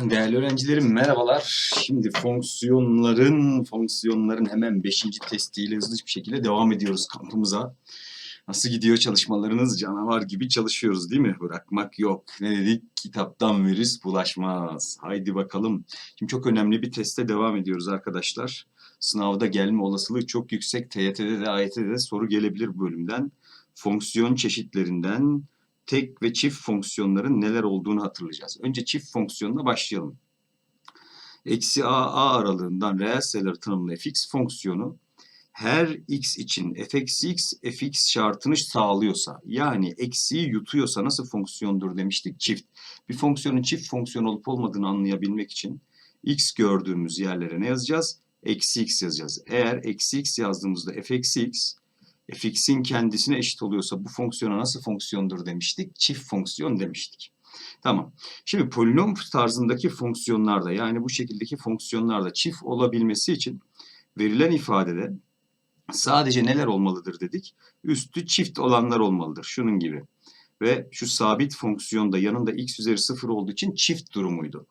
Değerli öğrencilerim merhabalar. Şimdi fonksiyonların fonksiyonların hemen 5. testiyle hızlı bir şekilde devam ediyoruz kampımıza. Nasıl gidiyor çalışmalarınız? Canavar gibi çalışıyoruz değil mi? Bırakmak yok. Ne dedik? Kitaptan virüs bulaşmaz. Haydi bakalım. Şimdi çok önemli bir teste devam ediyoruz arkadaşlar. Sınavda gelme olasılığı çok yüksek. TYT'de de AYT'de de soru gelebilir bu bölümden. Fonksiyon çeşitlerinden tek ve çift fonksiyonların neler olduğunu hatırlayacağız. Önce çift fonksiyonla başlayalım. Eksi a, a aralığından reel sayıları tanımlı fx fonksiyonu her x için f x, fx şartını sağlıyorsa yani eksiyi yutuyorsa nasıl fonksiyondur demiştik? Çift. Bir fonksiyonun çift fonksiyon olup olmadığını anlayabilmek için x gördüğümüz yerlere ne yazacağız? Eksi x yazacağız. Eğer eksi x yazdığımızda f x fx'in kendisine eşit oluyorsa bu fonksiyona nasıl fonksiyondur demiştik? Çift fonksiyon demiştik. Tamam. Şimdi polinom tarzındaki fonksiyonlarda yani bu şekildeki fonksiyonlarda çift olabilmesi için verilen ifadede sadece neler olmalıdır dedik? Üstü çift olanlar olmalıdır. Şunun gibi. Ve şu sabit fonksiyonda yanında x üzeri sıfır olduğu için çift durumuydu.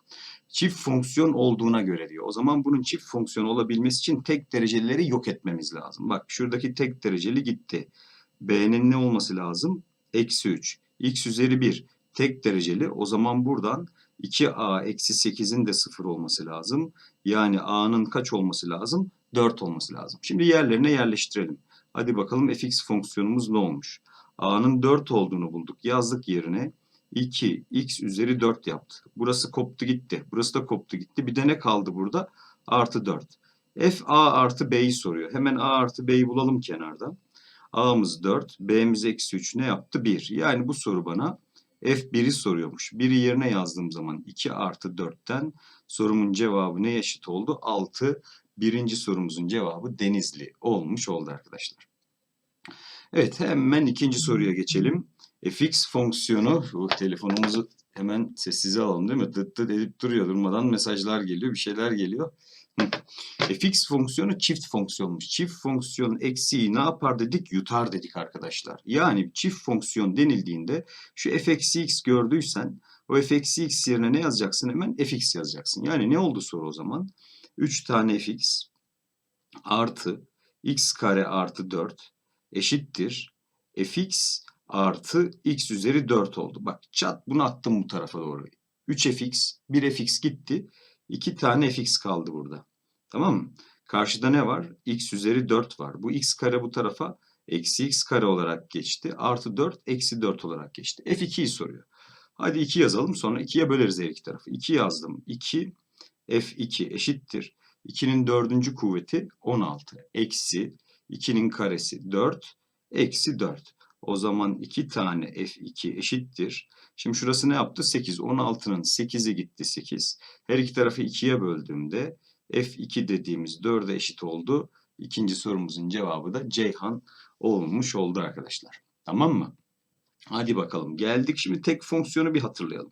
Çift fonksiyon olduğuna göre diyor. O zaman bunun çift fonksiyon olabilmesi için tek derecelileri yok etmemiz lazım. Bak şuradaki tek dereceli gitti. B'nin ne olması lazım? Eksi 3. X üzeri 1 tek dereceli. O zaman buradan 2A eksi 8'in de sıfır olması lazım. Yani A'nın kaç olması lazım? 4 olması lazım. Şimdi yerlerine yerleştirelim. Hadi bakalım fx fonksiyonumuz ne olmuş? A'nın 4 olduğunu bulduk. Yazdık yerine. 2 x üzeri 4 yaptı. Burası koptu gitti. Burası da koptu gitti. Bir de ne kaldı burada? Artı 4. F A artı B'yi soruyor. Hemen A artı B'yi bulalım kenarda. A'mız 4, B'miz eksi 3 ne yaptı? 1. Yani bu soru bana F1'i soruyormuş. 1'i yerine yazdığım zaman 2 artı 4'ten sorumun cevabı ne eşit oldu? 6. Birinci sorumuzun cevabı Denizli olmuş oldu arkadaşlar. Evet hemen ikinci soruya geçelim. Fx fonksiyonu, bu telefonumuzu hemen sessize alalım değil mi? Dıt dıt edip duruyor durmadan mesajlar geliyor, bir şeyler geliyor. fx fonksiyonu çift fonksiyonmuş. Çift fonksiyon eksiği ne yapar dedik? Yutar dedik arkadaşlar. Yani çift fonksiyon denildiğinde şu f gördüysen o f yerine ne yazacaksın? Hemen fx yazacaksın. Yani ne oldu soru o zaman? 3 tane fx artı x kare artı 4 eşittir fx artı x üzeri 4 oldu. Bak çat bunu attım bu tarafa doğru. 3fx, 1fx gitti. 2 tane fx kaldı burada. Tamam mı? Karşıda ne var? x üzeri 4 var. Bu x kare bu tarafa eksi x kare olarak geçti. Artı 4 eksi 4 olarak geçti. f2'yi soruyor. Hadi 2 yazalım sonra 2'ye böleriz her iki tarafı. 2 yazdım. 2 f2 eşittir. 2'nin dördüncü kuvveti 16. Eksi 2'nin karesi 4. Eksi 4. O zaman 2 tane f2 eşittir. Şimdi şurası ne yaptı? 8. 16'nın 8'i gitti 8. Her iki tarafı 2'ye böldüğümde f2 dediğimiz 4'e eşit oldu. İkinci sorumuzun cevabı da Ceyhan olmuş oldu arkadaşlar. Tamam mı? Hadi bakalım. Geldik şimdi tek fonksiyonu bir hatırlayalım.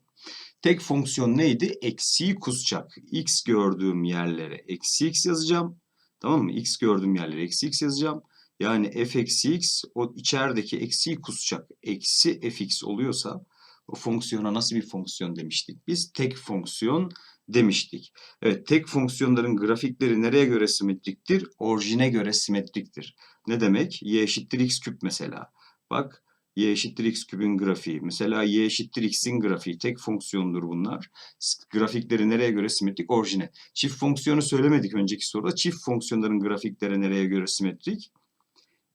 Tek fonksiyon neydi? Eksiği kusacak. X gördüğüm yerlere eksi x yazacağım. Tamam mı? X gördüğüm yerlere eksi x yazacağım. Yani f eksi x o içerideki eksiği kusacak. Eksi fx oluyorsa o fonksiyona nasıl bir fonksiyon demiştik? Biz tek fonksiyon demiştik. Evet tek fonksiyonların grafikleri nereye göre simetriktir? Orijine göre simetriktir. Ne demek? y eşittir x küp mesela. Bak y eşittir x küpün grafiği. Mesela y eşittir x'in grafiği. Tek fonksiyondur bunlar. Grafikleri nereye göre simetrik? Orijine. Çift fonksiyonu söylemedik önceki soruda. Çift fonksiyonların grafikleri nereye göre simetrik?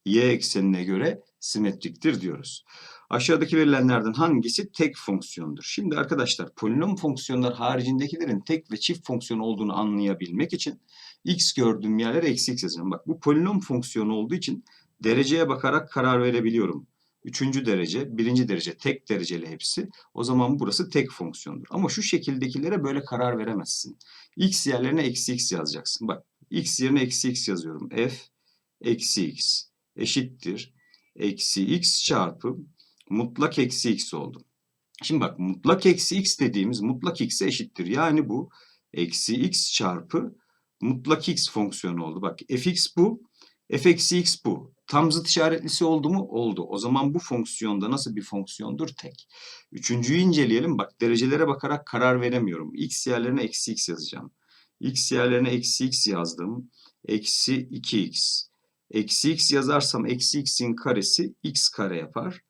Y eksenine göre simetriktir diyoruz. Aşağıdaki verilenlerden hangisi tek fonksiyondur? Şimdi arkadaşlar polinom fonksiyonlar haricindekilerin tek ve çift fonksiyon olduğunu anlayabilmek için x gördüğüm yerlere eksi x yazacağım. Bak bu polinom fonksiyonu olduğu için dereceye bakarak karar verebiliyorum. Üçüncü derece, birinci derece tek dereceli hepsi. O zaman burası tek fonksiyondur. Ama şu şekildekilere böyle karar veremezsin. X yerlerine eksi x yazacaksın. Bak x yerine eksi x yazıyorum. F eksi x eşittir. Eksi x çarpı mutlak eksi x oldu. Şimdi bak mutlak eksi x dediğimiz mutlak x'e eşittir. Yani bu eksi x çarpı mutlak x fonksiyonu oldu. Bak fx bu, f eksi x bu. Tam zıt işaretlisi oldu mu? Oldu. O zaman bu fonksiyonda nasıl bir fonksiyondur? Tek. Üçüncüyü inceleyelim. Bak derecelere bakarak karar veremiyorum. X yerlerine eksi x yazacağım. X yerlerine eksi x yazdım. Eksi 2x. Eksi x yazarsam eksi x'in karesi x kare yapar.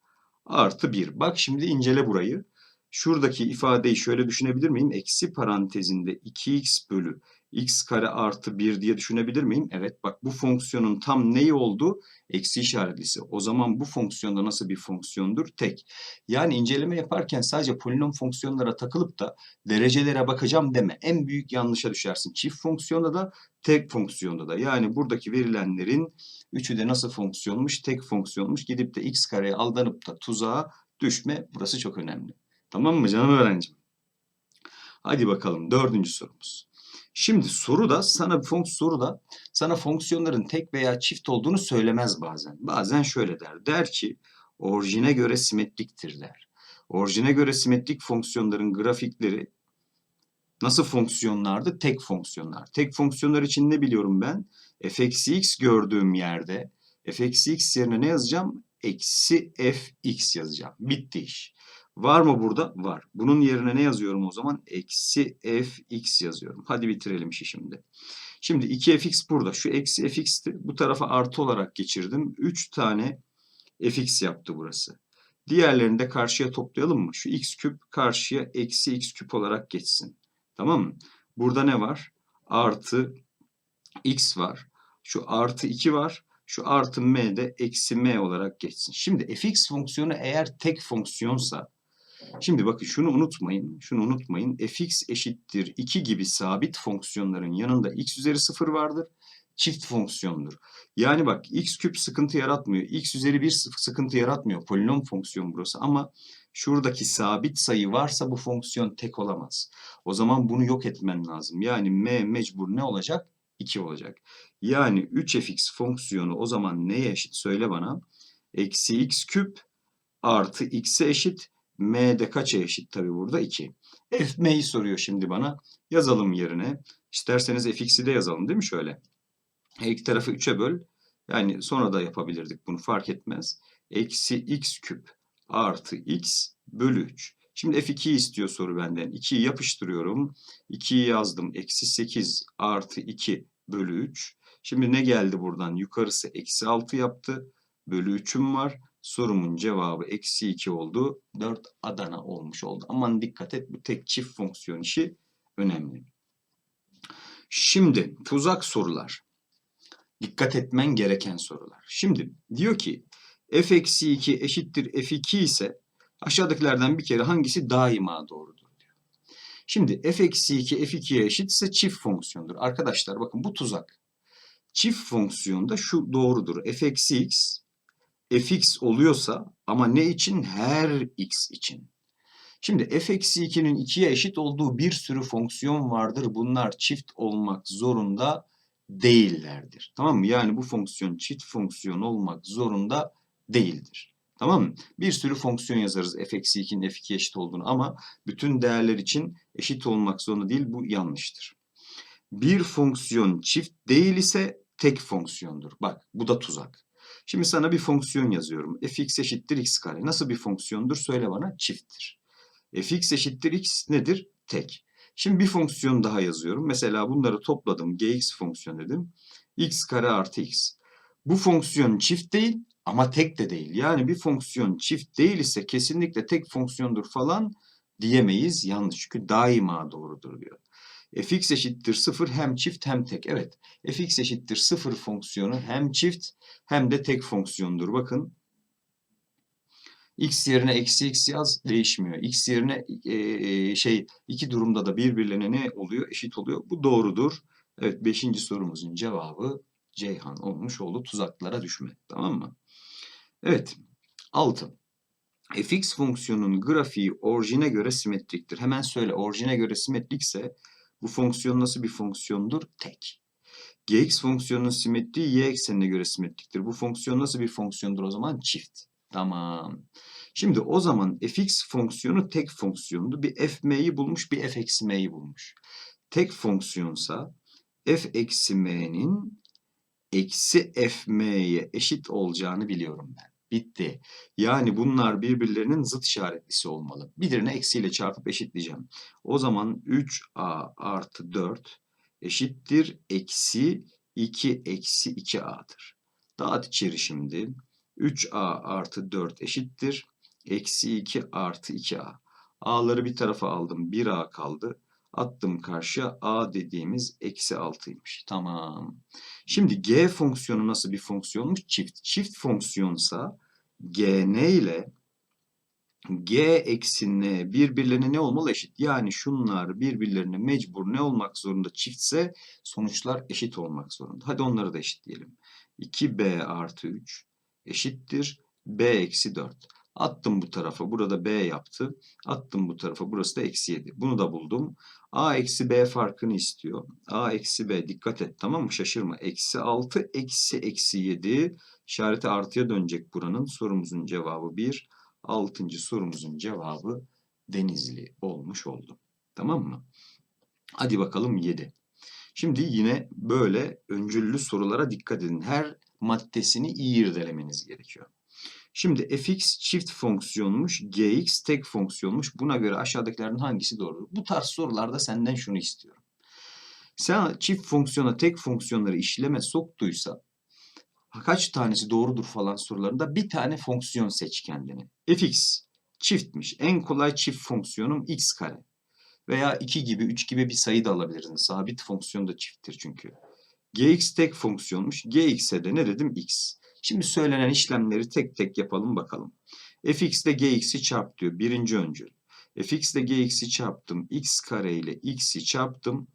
Artı 1. Bak şimdi incele burayı. Şuradaki ifadeyi şöyle düşünebilir miyim? Eksi parantezinde 2x bölü x kare artı 1 diye düşünebilir miyim? Evet bak bu fonksiyonun tam neyi oldu? Eksi işaretlisi. O zaman bu fonksiyonda nasıl bir fonksiyondur? Tek. Yani inceleme yaparken sadece polinom fonksiyonlara takılıp da derecelere bakacağım deme. En büyük yanlışa düşersin. Çift fonksiyonda da tek fonksiyonda da. Yani buradaki verilenlerin üçü de nasıl fonksiyonmuş? Tek fonksiyonmuş. Gidip de x kareye aldanıp da tuzağa düşme. Burası çok önemli. Tamam mı canım öğrencim? Hadi bakalım dördüncü sorumuz. Şimdi soruda sana bir fonksiyon soruda sana fonksiyonların tek veya çift olduğunu söylemez bazen. Bazen şöyle der. Der ki orijine göre simetriktir der. Orijine göre simetrik fonksiyonların grafikleri nasıl fonksiyonlardı? Tek fonksiyonlar. Tek fonksiyonlar için ne biliyorum ben? f eksi x gördüğüm yerde f eksi x yerine ne yazacağım? Eksi fx yazacağım. Bitti iş. Var mı burada? Var. Bunun yerine ne yazıyorum o zaman? Eksi fx yazıyorum. Hadi bitirelim işi şimdi. Şimdi 2fx burada. Şu eksi fx'ti. Bu tarafa artı olarak geçirdim. 3 tane fx yaptı burası. Diğerlerini de karşıya toplayalım mı? Şu x küp karşıya eksi x küp olarak geçsin. Tamam mı? Burada ne var? Artı x var. Şu artı 2 var. Şu artı m de eksi m olarak geçsin. Şimdi fx fonksiyonu eğer tek fonksiyonsa Şimdi bakın şunu unutmayın. Şunu unutmayın. fx eşittir 2 gibi sabit fonksiyonların yanında x üzeri 0 vardır. Çift fonksiyondur. Yani bak x küp sıkıntı yaratmıyor. x üzeri 1 sıkıntı yaratmıyor. Polinom fonksiyon burası ama şuradaki sabit sayı varsa bu fonksiyon tek olamaz. O zaman bunu yok etmen lazım. Yani m mecbur ne olacak? 2 olacak. Yani 3fx fonksiyonu o zaman neye eşit söyle bana? Eksi x küp artı x'e eşit M de kaça eşit tabi burada? 2. F M'yi soruyor şimdi bana. Yazalım yerine. İsterseniz fx'i de yazalım değil mi şöyle? Her iki tarafı 3'e böl. Yani sonra da yapabilirdik bunu fark etmez. Eksi x küp artı x bölü 3. Şimdi f2'yi istiyor soru benden. 2'yi yapıştırıyorum. 2'yi yazdım. Eksi 8 artı 2 bölü 3. Şimdi ne geldi buradan? Yukarısı eksi 6 yaptı. Bölü 3'üm var. Sorumun cevabı eksi 2 oldu. 4 Adana olmuş oldu. Aman dikkat et bu tek çift fonksiyon işi önemli. Şimdi tuzak sorular. Dikkat etmen gereken sorular. Şimdi diyor ki f eksi 2 eşittir f2 ise aşağıdakilerden bir kere hangisi daima doğrudur diyor. Şimdi f eksi 2 f2'ye eşitse çift fonksiyondur. Arkadaşlar bakın bu tuzak. Çift fonksiyonda şu doğrudur. f eksi x fx oluyorsa ama ne için? Her x için. Şimdi f eksi 2'nin 2'ye eşit olduğu bir sürü fonksiyon vardır. Bunlar çift olmak zorunda değillerdir. Tamam mı? Yani bu fonksiyon çift fonksiyon olmak zorunda değildir. Tamam mı? Bir sürü fonksiyon yazarız f eksi 2'nin f2'ye eşit olduğunu ama bütün değerler için eşit olmak zorunda değil. Bu yanlıştır. Bir fonksiyon çift değil ise tek fonksiyondur. Bak bu da tuzak. Şimdi sana bir fonksiyon yazıyorum. fx eşittir x kare. Nasıl bir fonksiyondur? Söyle bana. Çifttir. fx eşittir x nedir? Tek. Şimdi bir fonksiyon daha yazıyorum. Mesela bunları topladım. gx fonksiyon dedim. x kare artı x. Bu fonksiyon çift değil ama tek de değil. Yani bir fonksiyon çift değil ise kesinlikle tek fonksiyondur falan diyemeyiz. Yanlış çünkü daima doğrudur diyor fx eşittir 0 hem çift hem tek. Evet fx eşittir 0 fonksiyonu hem çift hem de tek fonksiyondur. Bakın x yerine eksi x yaz değişmiyor. x yerine e, şey iki durumda da birbirlerine ne oluyor? Eşit oluyor. Bu doğrudur. Evet beşinci sorumuzun cevabı Ceyhan olmuş oldu. Tuzaklara düşme. Tamam mı? Evet. 6. fx fonksiyonunun grafiği orijine göre simetriktir. Hemen söyle orijine göre simetrikse bu fonksiyon nasıl bir fonksiyondur? Tek. Gx fonksiyonunun simetriği y eksenine göre simetriktir. Bu fonksiyon nasıl bir fonksiyondur o zaman? Çift. Tamam. Şimdi o zaman fx fonksiyonu tek fonksiyondu. Bir fm'yi bulmuş, bir f eksi m'yi bulmuş. Tek fonksiyonsa f eksi m'nin eksi fm'ye eşit olacağını biliyorum ben. Bitti. Yani bunlar birbirlerinin zıt işaretlisi olmalı. Birini eksiyle çarpıp eşitleyeceğim. O zaman 3a artı 4 eşittir eksi 2 eksi 2a'dır. Dağıt içeri şimdi. 3a artı 4 eşittir. Eksi 2 artı 2a. A'ları bir tarafa aldım. 1a kaldı. Attım karşıya. A dediğimiz eksi 6'ymış. Tamam. Şimdi g fonksiyonu nasıl bir fonksiyonmuş? Çift. Çift fonksiyonsa gn ile g eksi n birbirlerine ne olmalı eşit? Yani şunlar birbirlerine mecbur ne olmak zorunda çiftse sonuçlar eşit olmak zorunda. Hadi onları da eşitleyelim. 2b artı 3 eşittir b eksi 4. Attım bu tarafa. Burada b yaptı. Attım bu tarafa. Burası da eksi 7. Bunu da buldum. a eksi b farkını istiyor. a eksi b dikkat et tamam mı? Şaşırma. Eksi 6 eksi eksi 7. İşareti artıya dönecek buranın. Sorumuzun cevabı 1. Altıncı sorumuzun cevabı Denizli olmuş oldu. Tamam mı? Hadi bakalım 7. Şimdi yine böyle öncüllü sorulara dikkat edin. Her maddesini iyi irdelemeniz gerekiyor. Şimdi fx çift fonksiyonmuş, gx tek fonksiyonmuş. Buna göre aşağıdakilerden hangisi doğru? Bu tarz sorularda senden şunu istiyorum. Sen çift fonksiyona tek fonksiyonları işleme soktuysa kaç tanesi doğrudur falan sorularında bir tane fonksiyon seç kendine. fx çiftmiş. En kolay çift fonksiyonum x kare. Veya 2 gibi 3 gibi bir sayı da alabilirsin. Sabit fonksiyon da çifttir çünkü. gx tek fonksiyonmuş. gx'e de ne dedim? x. Şimdi söylenen işlemleri tek tek yapalım bakalım. fx ile gx'i çarp diyor. Birinci öncül. fx ile gx'i çarptım. x kare ile x'i çarptım.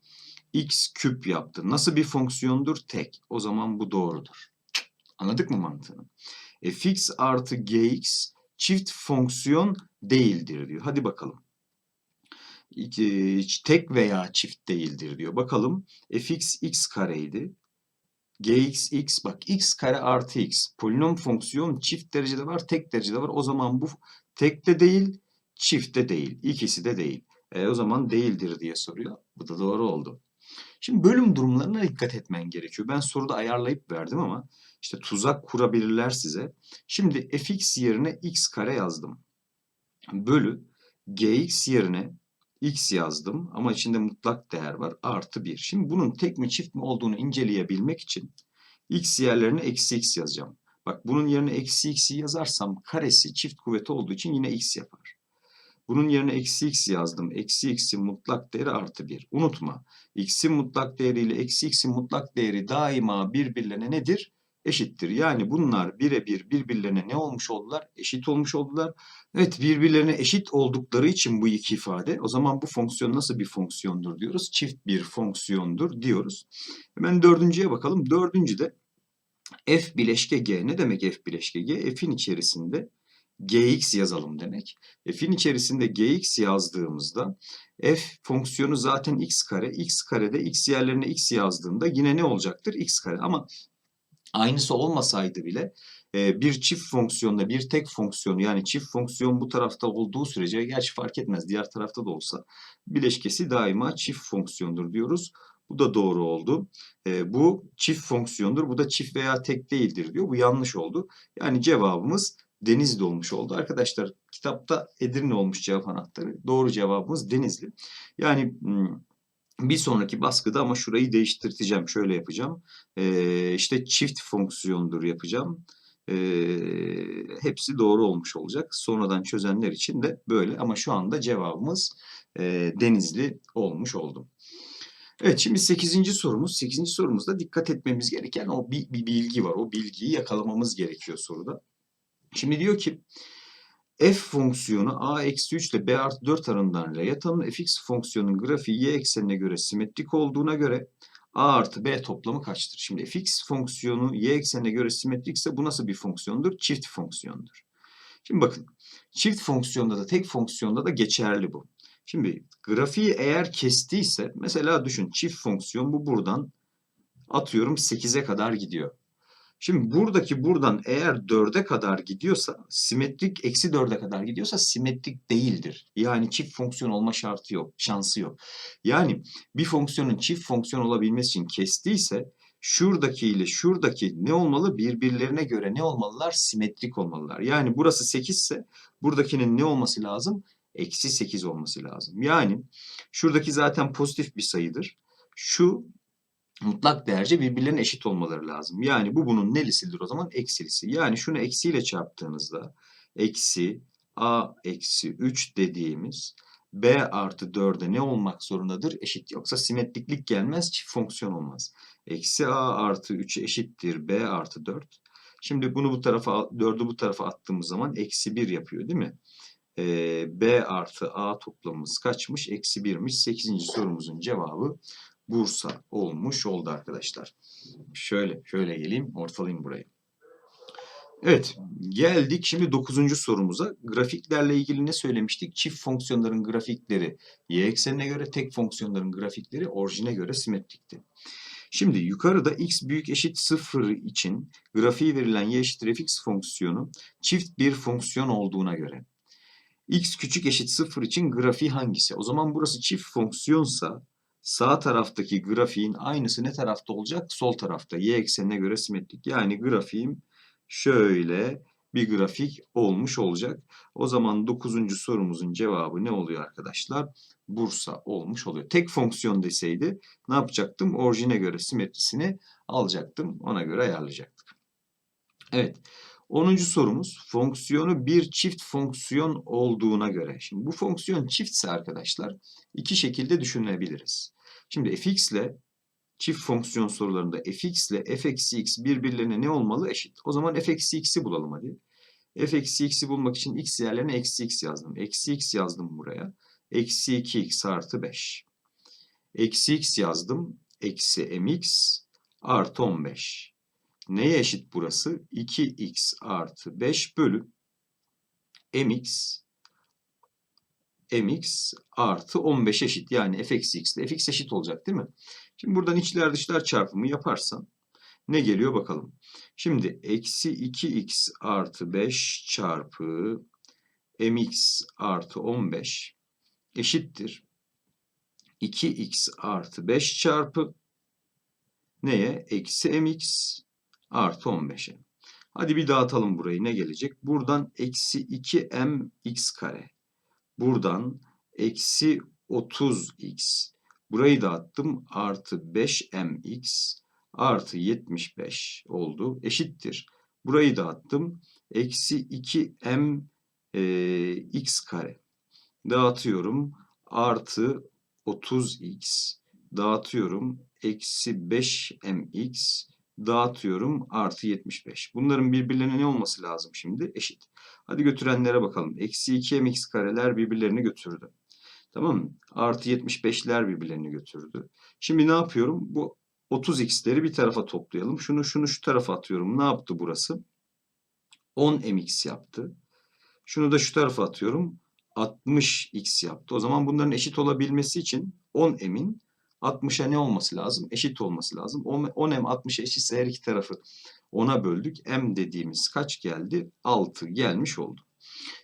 x küp yaptı. Nasıl bir fonksiyondur? Tek. O zaman bu doğrudur. Anladık mı mantığını? fx artı gx çift fonksiyon değildir diyor. Hadi bakalım. İki, tek veya çift değildir diyor. Bakalım fx x kareydi. gx x bak x kare artı x. Polinom fonksiyon çift derecede var, tek derecede var. O zaman bu tek de değil, çift de değil. İkisi de değil. E, o zaman değildir diye soruyor. Bu da doğru oldu. Şimdi bölüm durumlarına dikkat etmen gerekiyor. Ben soruda ayarlayıp verdim ama işte tuzak kurabilirler size. Şimdi fx yerine x kare yazdım. Bölü gx yerine x yazdım ama içinde mutlak değer var artı 1. Şimdi bunun tek mi çift mi olduğunu inceleyebilmek için x yerlerine eksi x yazacağım. Bak bunun yerine eksi x'i yazarsam karesi çift kuvveti olduğu için yine x yapar. Bunun yerine eksi x yazdım. Eksi x'in mutlak değeri artı 1. Unutma. x'in mutlak değeri ile eksi x'in mutlak değeri daima birbirlerine nedir? Eşittir. Yani bunlar birebir birbirlerine ne olmuş oldular? Eşit olmuş oldular. Evet birbirlerine eşit oldukları için bu iki ifade. O zaman bu fonksiyon nasıl bir fonksiyondur diyoruz? Çift bir fonksiyondur diyoruz. Hemen dördüncüye bakalım. Dördüncüde f bileşke g. Ne demek f bileşke g? f'in içerisinde gx yazalım demek. F'in içerisinde gx yazdığımızda f fonksiyonu zaten x kare. x karede x yerlerine x yazdığında yine ne olacaktır? x kare. Ama aynısı olmasaydı bile e, bir çift fonksiyonla bir tek fonksiyonu yani çift fonksiyon bu tarafta olduğu sürece gerçi fark etmez diğer tarafta da olsa bileşkesi daima çift fonksiyondur diyoruz. Bu da doğru oldu. E, bu çift fonksiyondur. Bu da çift veya tek değildir diyor. Bu yanlış oldu. Yani cevabımız Denizli olmuş oldu. Arkadaşlar kitapta Edirne olmuş cevap anahtarı. Doğru cevabımız Denizli. Yani bir sonraki baskıda ama şurayı değiştireceğim. Şöyle yapacağım. Ee, işte çift fonksiyondur yapacağım. Ee, hepsi doğru olmuş olacak. Sonradan çözenler için de böyle. Ama şu anda cevabımız e, Denizli olmuş oldu. Evet şimdi 8. sorumuz. 8. sorumuzda dikkat etmemiz gereken o bir, bir bilgi var. O bilgiyi yakalamamız gerekiyor soruda. Şimdi diyor ki f fonksiyonu a eksi 3 ile b artı 4 aralığından R'ye tanımlı fx fonksiyonun grafiği y eksenine göre simetrik olduğuna göre a artı b toplamı kaçtır? Şimdi fx fonksiyonu y eksenine göre simetrikse bu nasıl bir fonksiyondur? Çift fonksiyondur. Şimdi bakın çift fonksiyonda da tek fonksiyonda da geçerli bu. Şimdi grafiği eğer kestiyse mesela düşün çift fonksiyon bu buradan atıyorum 8'e kadar gidiyor. Şimdi buradaki buradan eğer 4'e kadar gidiyorsa simetrik eksi 4'e kadar gidiyorsa simetrik değildir. Yani çift fonksiyon olma şartı yok, şansı yok. Yani bir fonksiyonun çift fonksiyon olabilmesi için kestiyse şuradaki ile şuradaki ne olmalı? Birbirlerine göre ne olmalılar? Simetrik olmalılar. Yani burası 8 ise buradakinin ne olması lazım? Eksi 8 olması lazım. Yani şuradaki zaten pozitif bir sayıdır. Şu mutlak değerce birbirlerine eşit olmaları lazım. Yani bu bunun nelisidir o zaman? Eksilisi. Yani şunu eksiyle çarptığınızda eksi a eksi 3 dediğimiz b artı 4'e ne olmak zorundadır? Eşit. Yoksa simetriklik gelmez, çift fonksiyon olmaz. Eksi a artı 3 eşittir b artı 4. Şimdi bunu bu tarafa, 4'ü bu tarafa attığımız zaman eksi 1 yapıyor değil mi? Ee, b artı a toplamımız kaçmış? Eksi 1'miş. 8. sorumuzun cevabı Bursa olmuş oldu arkadaşlar. Şöyle, şöyle geleyim, ortalayayım burayı. Evet, geldik şimdi 9. sorumuza. Grafiklerle ilgili ne söylemiştik? Çift fonksiyonların grafikleri y eksenine göre, tek fonksiyonların grafikleri orijine göre simetrikti. Şimdi yukarıda x büyük eşit 0 için grafiği verilen y eşittir fx fonksiyonu çift bir fonksiyon olduğuna göre x küçük eşit 0 için grafiği hangisi? O zaman burası çift fonksiyonsa sağ taraftaki grafiğin aynısı ne tarafta olacak? Sol tarafta. Y eksenine göre simetrik. Yani grafiğim şöyle bir grafik olmuş olacak. O zaman 9. sorumuzun cevabı ne oluyor arkadaşlar? Bursa olmuş oluyor. Tek fonksiyon deseydi ne yapacaktım? Orijine göre simetrisini alacaktım. Ona göre ayarlayacaktık. Evet. 10. sorumuz fonksiyonu bir çift fonksiyon olduğuna göre. Şimdi bu fonksiyon çiftse arkadaşlar iki şekilde düşünebiliriz. Şimdi fx ile çift fonksiyon sorularında fx ile f eksi x birbirlerine ne olmalı? Eşit. O zaman f eksi x'i bulalım hadi. f eksi x'i bulmak için x yerlerine eksi x yazdım. Eksi x yazdım buraya. Eksi 2x artı 5. Eksi x yazdım. Eksi mx artı 15. Neye eşit burası? 2x artı 5 bölü mx mx artı 15 eşit. Yani f ile fx eşit olacak değil mi? Şimdi buradan içler dışlar çarpımı yaparsan ne geliyor bakalım. Şimdi eksi 2x artı 5 çarpı mx artı 15 eşittir. 2x artı 5 çarpı neye? Eksi mx artı 15'e. Hadi bir dağıtalım burayı. Ne gelecek? Buradan eksi 2mx kare. Buradan eksi 30x. Burayı da attım. Artı 5mx artı 75 oldu. Eşittir. Burayı da attım. Eksi 2m e, x kare. Dağıtıyorum. Artı 30x. Dağıtıyorum. Eksi 5mx dağıtıyorum. Artı 75. Bunların birbirlerine ne olması lazım şimdi? Eşit. Hadi götürenlere bakalım. Eksi 2 mx kareler birbirlerini götürdü. Tamam mı? Artı 75'ler birbirlerini götürdü. Şimdi ne yapıyorum? Bu 30x'leri bir tarafa toplayalım. Şunu şunu şu tarafa atıyorum. Ne yaptı burası? 10 mx yaptı. Şunu da şu tarafa atıyorum. 60x yaptı. O zaman bunların eşit olabilmesi için 10 m'in 60'a ne olması lazım? Eşit olması lazım. 10 m 60 eşitse her iki tarafı 10'a böldük. M dediğimiz kaç geldi? 6 gelmiş oldu.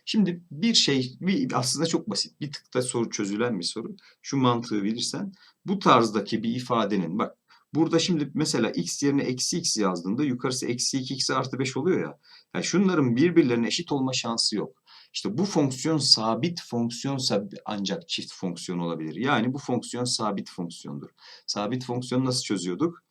Şimdi bir şey aslında çok basit. Bir tıkta soru çözülen bir soru. Şu mantığı bilirsen bu tarzdaki bir ifadenin bak burada şimdi mesela x yerine eksi x yazdığında yukarısı eksi 2x artı 5 oluyor ya. Yani şunların birbirlerine eşit olma şansı yok. İşte bu fonksiyon sabit fonksiyonsa ancak çift fonksiyon olabilir. Yani bu fonksiyon sabit fonksiyondur. Sabit fonksiyonu nasıl çözüyorduk?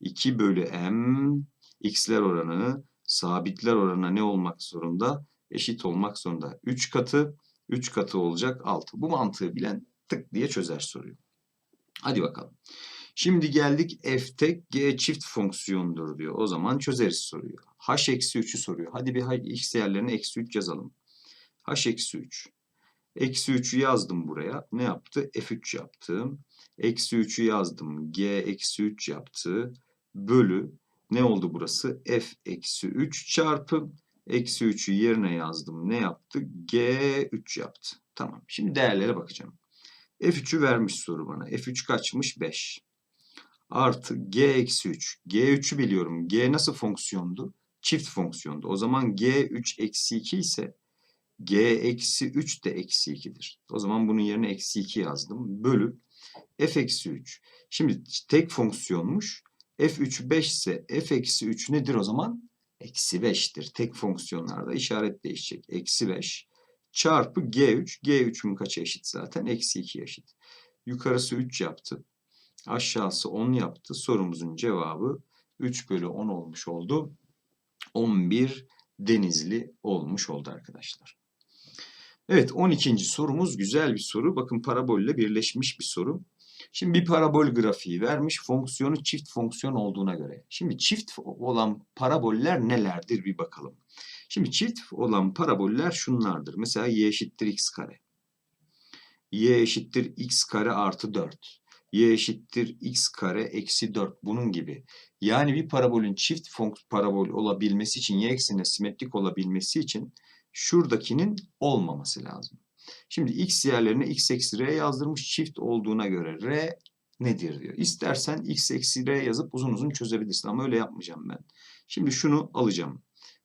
2 bölü m x'ler oranı sabitler oranına ne olmak zorunda? Eşit olmak zorunda. 3 katı 3 katı olacak 6. Bu mantığı bilen tık diye çözer soruyu. Hadi bakalım. Şimdi geldik f tek g çift fonksiyondur diyor. O zaman çözeriz soruyu. h eksi 3'ü soruyor. Hadi bir x değerlerine eksi 3 yazalım h eksi 3. Eksi 3'ü yazdım buraya. Ne yaptı? F3 yaptı. Eksi 3'ü yazdım. G eksi 3 yaptı. Bölü ne oldu burası? F eksi 3 çarpı eksi 3'ü yerine yazdım. Ne yaptı? G3 yaptı. Tamam. Şimdi değerlere bakacağım. F3'ü vermiş soru bana. F3 kaçmış? 5. Artı G eksi 3. G3'ü biliyorum. G nasıl fonksiyondu? Çift fonksiyondu. O zaman G3 eksi 2 ise g eksi 3 de eksi 2'dir. O zaman bunun yerine eksi 2 yazdım. Bölü f eksi 3. Şimdi tek fonksiyonmuş. F3 5 ise f eksi 3 nedir o zaman? Eksi 5'tir. Tek fonksiyonlarda işaret değişecek. Eksi 5 çarpı g3. g3'ün kaça eşit zaten? Eksi 2 eşit. Yukarısı 3 yaptı. Aşağısı 10 yaptı. Sorumuzun cevabı 3 bölü 10 olmuş oldu. 11 denizli olmuş oldu arkadaşlar. Evet 12. sorumuz güzel bir soru. Bakın parabolle birleşmiş bir soru. Şimdi bir parabol grafiği vermiş fonksiyonu çift fonksiyon olduğuna göre. Şimdi çift olan paraboller nelerdir bir bakalım. Şimdi çift olan paraboller şunlardır. Mesela y eşittir x kare. y eşittir x kare artı 4. y eşittir x kare eksi 4 bunun gibi. Yani bir parabolün çift parabol olabilmesi için y eksenine simetrik olabilmesi için şuradakinin olmaması lazım. Şimdi x yerlerine x eksi r yazdırmış çift olduğuna göre r nedir diyor. İstersen x eksi r yazıp uzun uzun çözebilirsin ama öyle yapmayacağım ben. Şimdi şunu alacağım.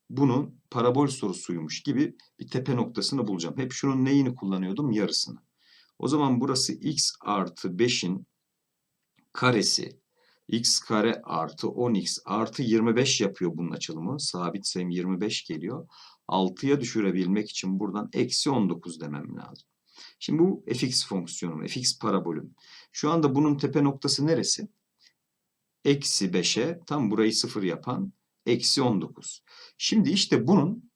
Bunun parabol sorusuymuş gibi bir tepe noktasını bulacağım. Hep şunun neyini kullanıyordum? Yarısını. O zaman burası x artı 5'in karesi x kare artı 10x artı 25 yapıyor bunun açılımı. Sabit sayım 25 geliyor. 6'ya düşürebilmek için buradan eksi 19 demem lazım. Şimdi bu fx fonksiyonum, fx parabolüm. Şu anda bunun tepe noktası neresi? Eksi 5'e tam burayı 0 yapan eksi 19. Şimdi işte bunun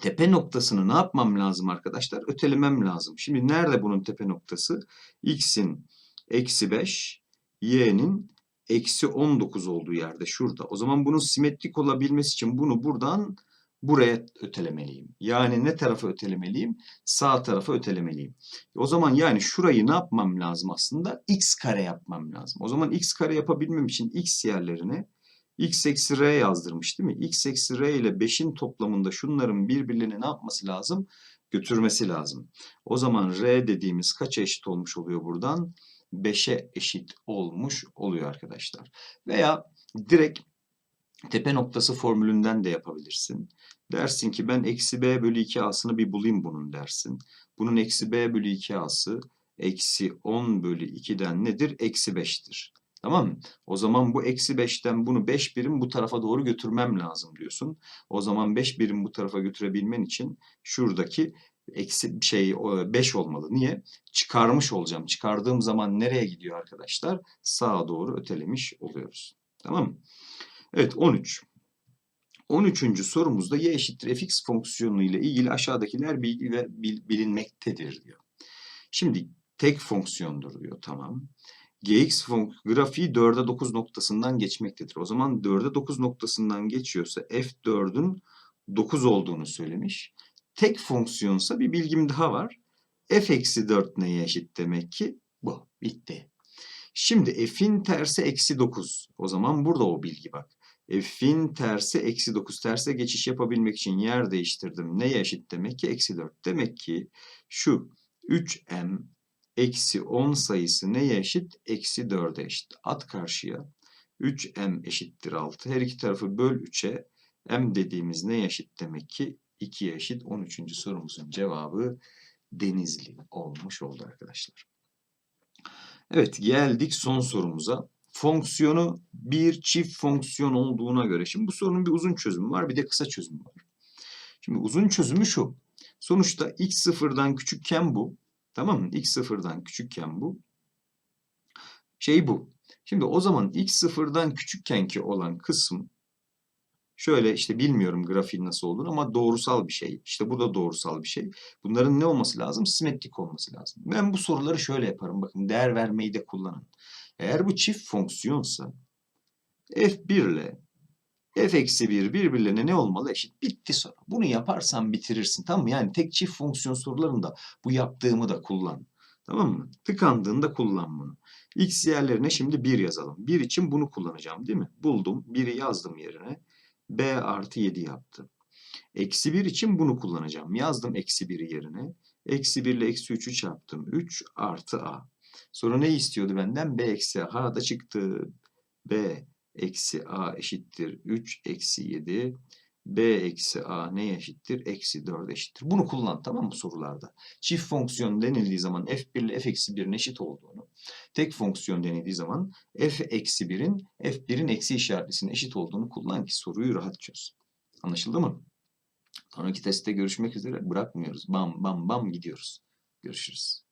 tepe noktasını ne yapmam lazım arkadaşlar? Ötelemem lazım. Şimdi nerede bunun tepe noktası? x'in eksi 5, y'nin eksi 19 olduğu yerde şurada. O zaman bunun simetrik olabilmesi için bunu buradan buraya ötelemeliyim. Yani ne tarafa ötelemeliyim? Sağ tarafa ötelemeliyim. O zaman yani şurayı ne yapmam lazım aslında? x kare yapmam lazım. O zaman x kare yapabilmem için x yerlerine x eksi r yazdırmış değil mi? x eksi r ile 5'in toplamında şunların birbirlerini ne yapması lazım? Götürmesi lazım. O zaman r dediğimiz kaça eşit olmuş oluyor buradan? 5'e eşit olmuş oluyor arkadaşlar. Veya direkt tepe noktası formülünden de yapabilirsin. Dersin ki ben eksi b bölü 2a'sını bir bulayım bunun dersin. Bunun eksi b bölü 2a'sı eksi 10 bölü 2'den nedir? Eksi 5'tir. Tamam mı? O zaman bu eksi 5'ten bunu 5 birim bu tarafa doğru götürmem lazım diyorsun. O zaman 5 birim bu tarafa götürebilmen için şuradaki eksi şey 5 olmalı. Niye? Çıkarmış olacağım. Çıkardığım zaman nereye gidiyor arkadaşlar? Sağa doğru ötelemiş oluyoruz. Tamam mı? Evet 13. 13. sorumuzda y eşittir fx fonksiyonu ile ilgili aşağıdakiler bilgi ve bilinmektedir diyor. Şimdi tek fonksiyondur diyor tamam. gx grafiği 4'e 9 noktasından geçmektedir. O zaman 4'e 9 noktasından geçiyorsa f4'ün 9 olduğunu söylemiş. Tek fonksiyonsa bir bilgim daha var. f eksi 4 neye eşit demek ki? Bu. Bitti. Şimdi f'in tersi eksi 9. O zaman burada o bilgi bak f'in tersi eksi 9. Terse geçiş yapabilmek için yer değiştirdim. Neye eşit demek ki? Eksi 4. Demek ki şu 3m eksi 10 sayısı neye eşit? Eksi 4'e eşit. At karşıya. 3m eşittir 6. Her iki tarafı böl 3'e. m dediğimiz neye eşit demek ki? 2'ye eşit. 13. sorumuzun cevabı Denizli olmuş oldu arkadaşlar. Evet geldik son sorumuza fonksiyonu bir çift fonksiyon olduğuna göre. Şimdi bu sorunun bir uzun çözümü var bir de kısa çözümü var. Şimdi uzun çözümü şu. Sonuçta x sıfırdan küçükken bu. Tamam mı? x sıfırdan küçükken bu. Şey bu. Şimdi o zaman x sıfırdan küçükkenki olan kısım şöyle işte bilmiyorum grafiğin nasıl olduğunu ama doğrusal bir şey. İşte burada doğrusal bir şey. Bunların ne olması lazım? Simetrik olması lazım. Ben bu soruları şöyle yaparım. Bakın değer vermeyi de kullanın. Eğer bu çift fonksiyonsa f1 ile f eksi 1 birbirlerine ne olmalı? Eşit. Bitti soru. Bunu yaparsan bitirirsin. Tamam mı? Yani tek çift fonksiyon sorularında bu yaptığımı da kullan. Tamam mı? Tıkandığında kullan bunu. X yerlerine şimdi 1 yazalım. 1 için bunu kullanacağım değil mi? Buldum. 1'i yazdım yerine. B artı 7 yaptı. Eksi 1 için bunu kullanacağım. Yazdım eksi 1'i yerine. Eksi 1 ile eksi 3'ü çarptım. 3 artı A. Sonra ne istiyordu benden? B eksi A. Da çıktı. B eksi A eşittir 3 eksi 7. B eksi A ne eşittir? Eksi 4 eşittir. Bunu kullan tamam mı sorularda? Çift fonksiyon denildiği zaman F1 ile F eksi 1'in eşit olduğunu Tek fonksiyon denediği zaman f eksi 1'in f1'in eksi işaretlisine eşit olduğunu kullan ki soruyu rahat çöz. Anlaşıldı mı? Sonraki testte görüşmek üzere bırakmıyoruz. Bam bam bam gidiyoruz. Görüşürüz.